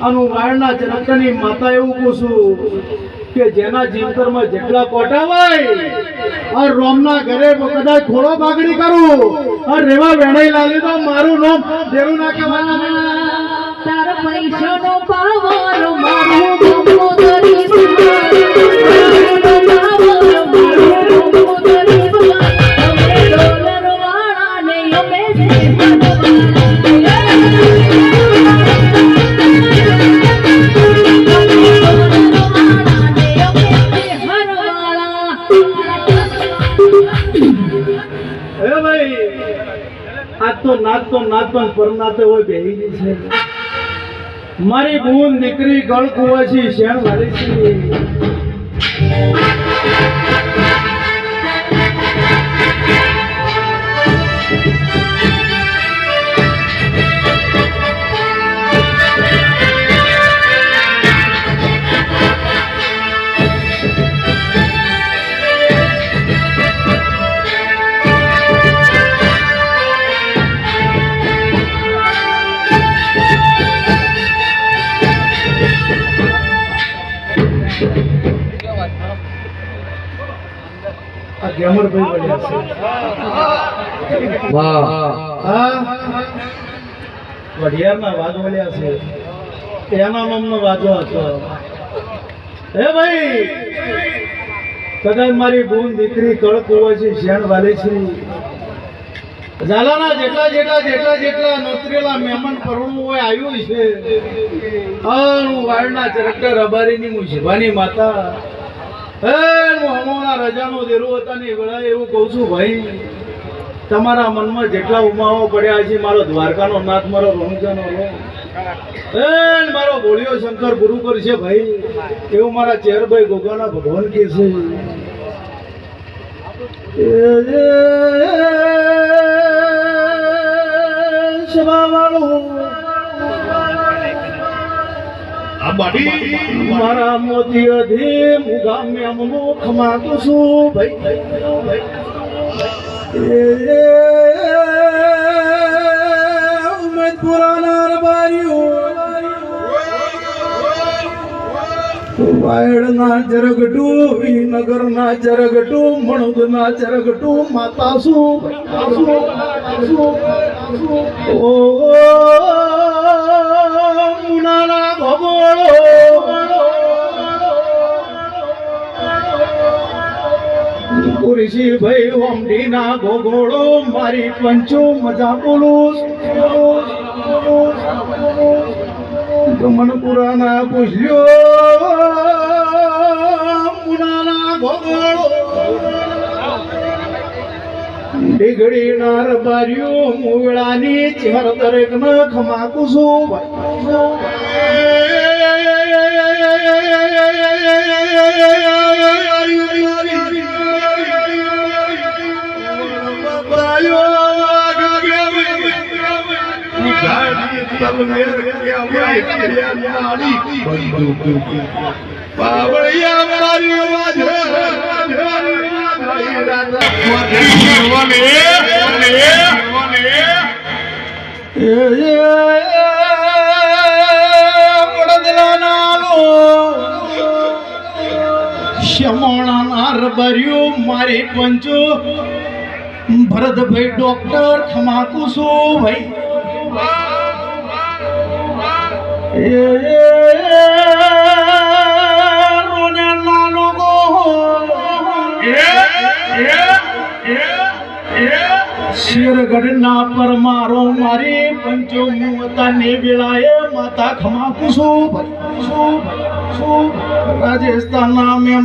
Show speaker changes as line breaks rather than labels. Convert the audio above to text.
અને વાળના ચરકની માતા એવું કહું છું કે જેના જીવતરમાં જેટલા પોટાવાય આ રોમના ઘરે કદાચ થોડો બાગડી કરું. આ રેવા વેણાઈ લાલી તો મારું નામ દેરું ના કહેવાય
તાર પૈસાનો
આજ તો નાચ તો નાચ, પણ પરનાતે હોય બેહીની છે. મારી બૂન દીકરી ગળ કુવાસી શેણ વાળી છે. આ ગેમરભાઈ બન્યા છે.
વાહ.
હા. વઢિયારના વાઘવલિયા છે. એના નામનો વાજો હતો. હે ભાઈ કદાચ મારી બૂન દીકરી કળક હોય છે શેણ વાલે છે. ઝાલાના જેટલા જેટલા જેટલા જેટલા નોતરેલા મહેમાન પરણું હોય આવ્યું છે. હું વાળના ચરકટર રબારીની હું માતા. હે હું હમોના રજાનો દેરો હતા ને વેળા એવું કહું છું, ભાઈ, તમારા મનમાં જેટલા ઉમાઓ પડ્યા છે, મારો દ્વારકાનો નાથ, મારો રણુજાનો રો મારો ભોળિયો શંકર ગુરુ કરશે ભાઈ, એવું મારા ચેરભાઈ ગોગાના ભગવાન કે છે એ મારા મોતી અધી મુગામે મુખ માંગુ છું ભાઈ. ઉમેદપુરાના પુરાના રબાર્યું વાયડના ચરગટું વિનગરના ચરગટું મણુદના ચરગટું માતા શું? ઓ પુરુષી ભાઈ ઓમડીના ગોગોળો મારી પંચો મજા બોલું. ગમનપુરાના પૂછ્યો મુનાના ગોગોળો. ડીગડી નાર બાર્યો મુવડાની ચહેર દરેક ન ખમાકું છું. શ્યમણાનાર બર્યું મારી પંચો ભરતભાઈ ડોક્ટર ખમાકુ છું ભાઈ? શિરગઢના પર મારો મારી પંચો મુતાની વેળાએ માતા ખમા શું રાજસ્થાનના મેં